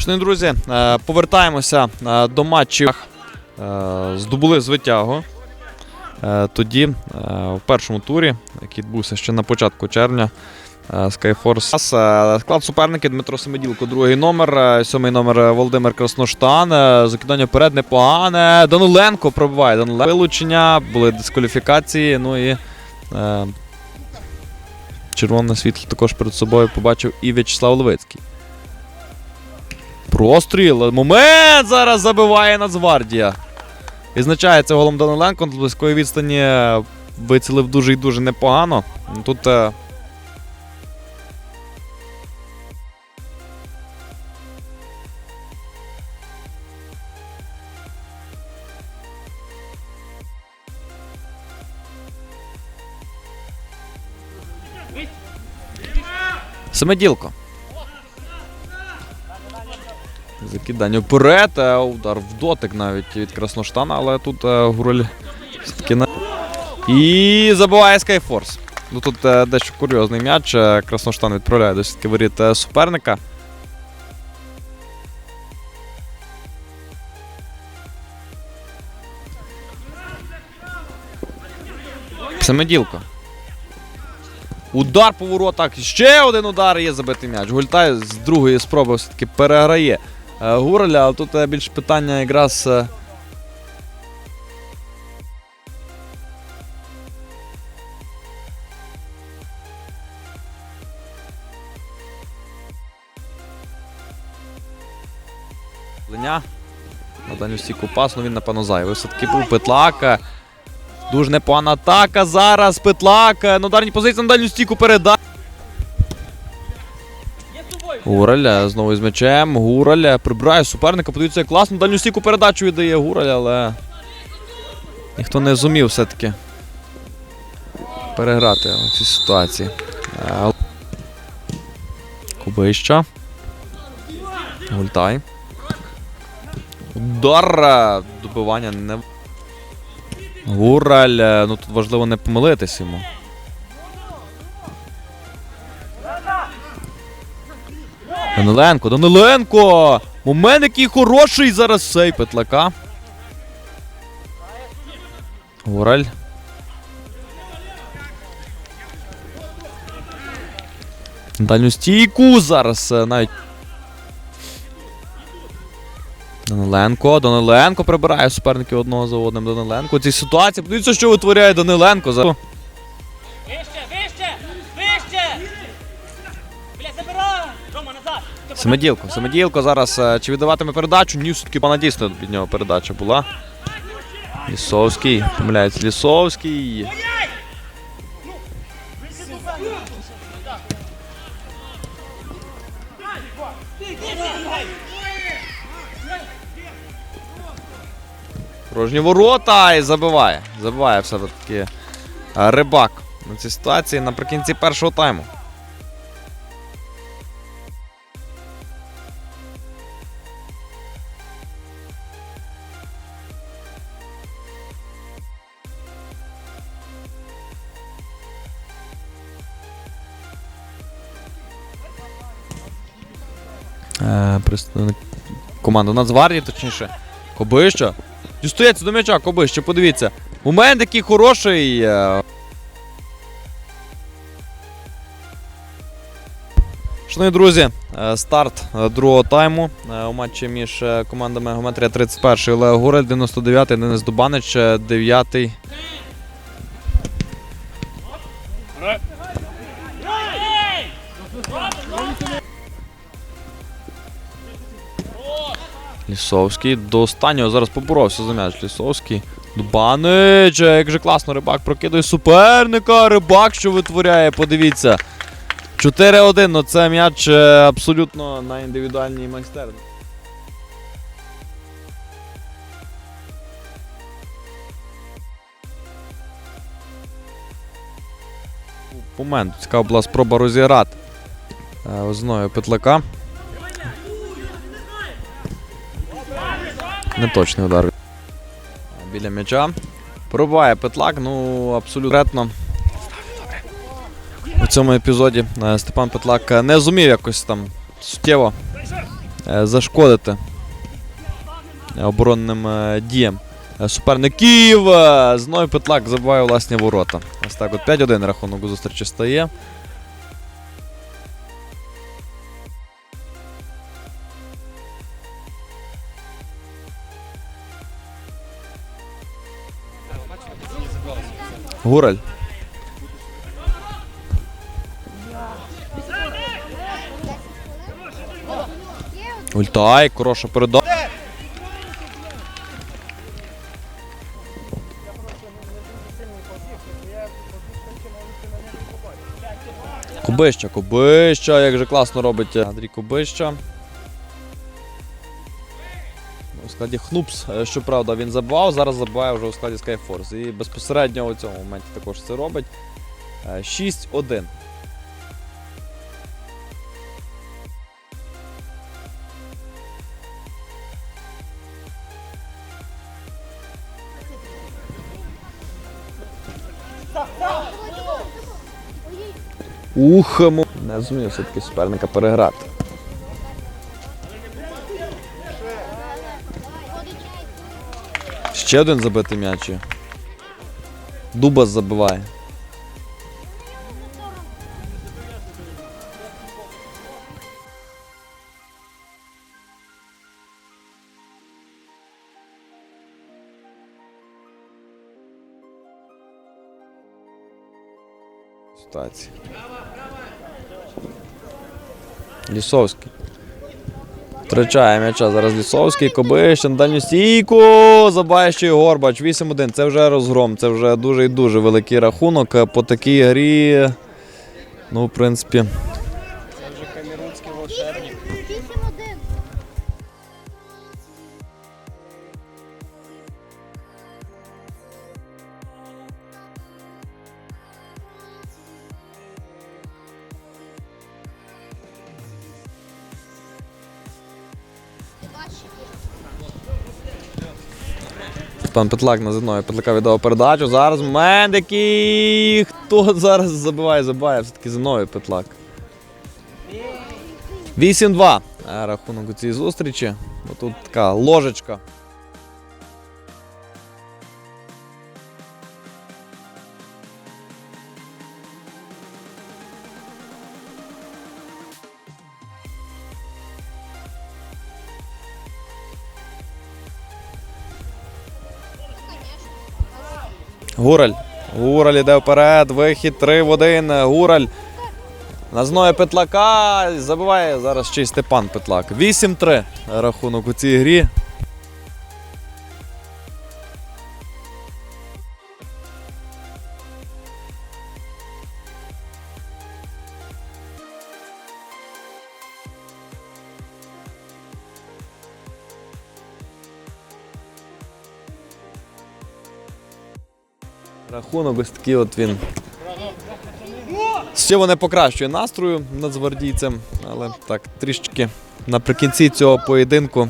Шановні друзі, е, повертаємося е, до матчів. Е, Здобули звитягу. Тоді, в першому турі, який відбувся ще на початку червня, Skyforce. Склад суперники Дмитро Семеділко, другий номер, сьомий номер Володимир Красноштан. Закидання вперед непогане. Даниленко пробиває. Даниленко. Вилучення, були дискваліфікації. Ну і червоне світло також перед собою побачив і В'ячеслав Левицький. Простріл. Момент зараз забиває Нацгвардія. Відзначається голом Даниленко. З близької відстані вицілив дуже і дуже непогано. Тут. е, Семиділко. Вперед, е, удар в дотик навіть від Красноштана, але тут е, все-таки на. І забиває Skyforce. Ну тут е, дещо курйозний м'яч. Красноштан відправляє до сітки воріт суперника. Семиділко. Удар по воротах. Ще один удар є забитий м'яч. Гультай з другої спроби все-таки переграє е, Гураля, але тут е, більше питання якраз. е, Леня. На дальню стійку пас, ну він напевно зайвий. Все-таки був Петлака. Дуже непогана атака зараз. Петлака. На ударній позиції на дальню стійку передає. Гураль е, знову з м'ячем. Гураль е, прибирає суперника. Подивіться, класно. Дальню стійку передачу віддає Гураль, але ніхто не зумів все-таки переграти у цій ситуації. Кубища. Гультай. Удар. Добивання не. Гураль. Ну тут важливо не помилитись йому. Даниленко, Даниленко! Момент який хороший зараз сей Петлака. Гураль. Дальню стійку зараз е, навіть. Даниленко, Даниленко прибирає суперників одного за одним. Даниленко. У цій ситуації. Подивіться, що витворяє Даниленко. Назад! Семиділко. Семиділко зараз е, чи віддаватиме передачу? Ні, все-таки вона дійсно від нього передача була. Лісовський. Помиляється Лісовський. Порожні ворота і забиває. Забиває все-таки е, рибак на цій ситуації наприкінці першого тайму. Е, представник команди Нацгвардії, точніше. Кобища. Дістається до м'яча, Кобища, подивіться. Момент який хороший. е. Шановні друзі, е, старт е, другого тайму у матчі між командами Геометрія 31 Олег Гурель, 99-й Денис Дубанич, 9-й. Лісовський до останнього зараз поборовся за м'яч. Лісовський. Дубанич, як же класно рибак прокидує суперника. Рибак, що витворяє, подивіться. 4-1, ну це м'яч е, абсолютно на індивідуальній майстерні. Момент. Цікава була спроба розіграти е, озною петлака. Неточний удар. Біля м'яча. Пробиває петлак, ну абсолютно. У цьому епізоді е, Степан Петлак е, не зумів якось там суттєво е, зашкодити оборонним діям суперників. Знову Петлак забиває власні ворота. Ось так от 5-1 рахунок у зустрічі стає. Гураль. Ультай, хороша передача. Кубища, Кубища, як же класно робить Андрій Кубища. Складі Хнупс, е, щоправда, він забивав, зараз забиває вже у складі Skyforce. І безпосередньо у цьому моменті також це робить. Е, 6-1. Ух, му- не зумів все-таки суперника переграти. Ще один забитий м'яч. є. Дубас забиває. Ситуація. Лісовський. Втрачає м'яча зараз Лісовський, Кобищин, дальню стійку, Забайщує Горбач, 8-1. Це вже розгром, це вже дуже і дуже великий рахунок. Е, По такій грі, ну, в принципі, Пан Петлак на зерною Петлака віддав передачу. Зараз момент, який хто зараз забиває, забиває, все-таки зеною Петлак. 8-2. Е, Рахунок у цій зустрічі. Тут така ложечка. Гураль. Гураль іде вперед. Вихід 3 в 1. Гураль. Назною Петлака. Забиває зараз ще й Степан Петлак. 8-3 рахунок у цій грі. Рахунок ось такий от він. Ще вони покращує настрою нацгвардійцям, але так трішечки наприкінці цього поєдинку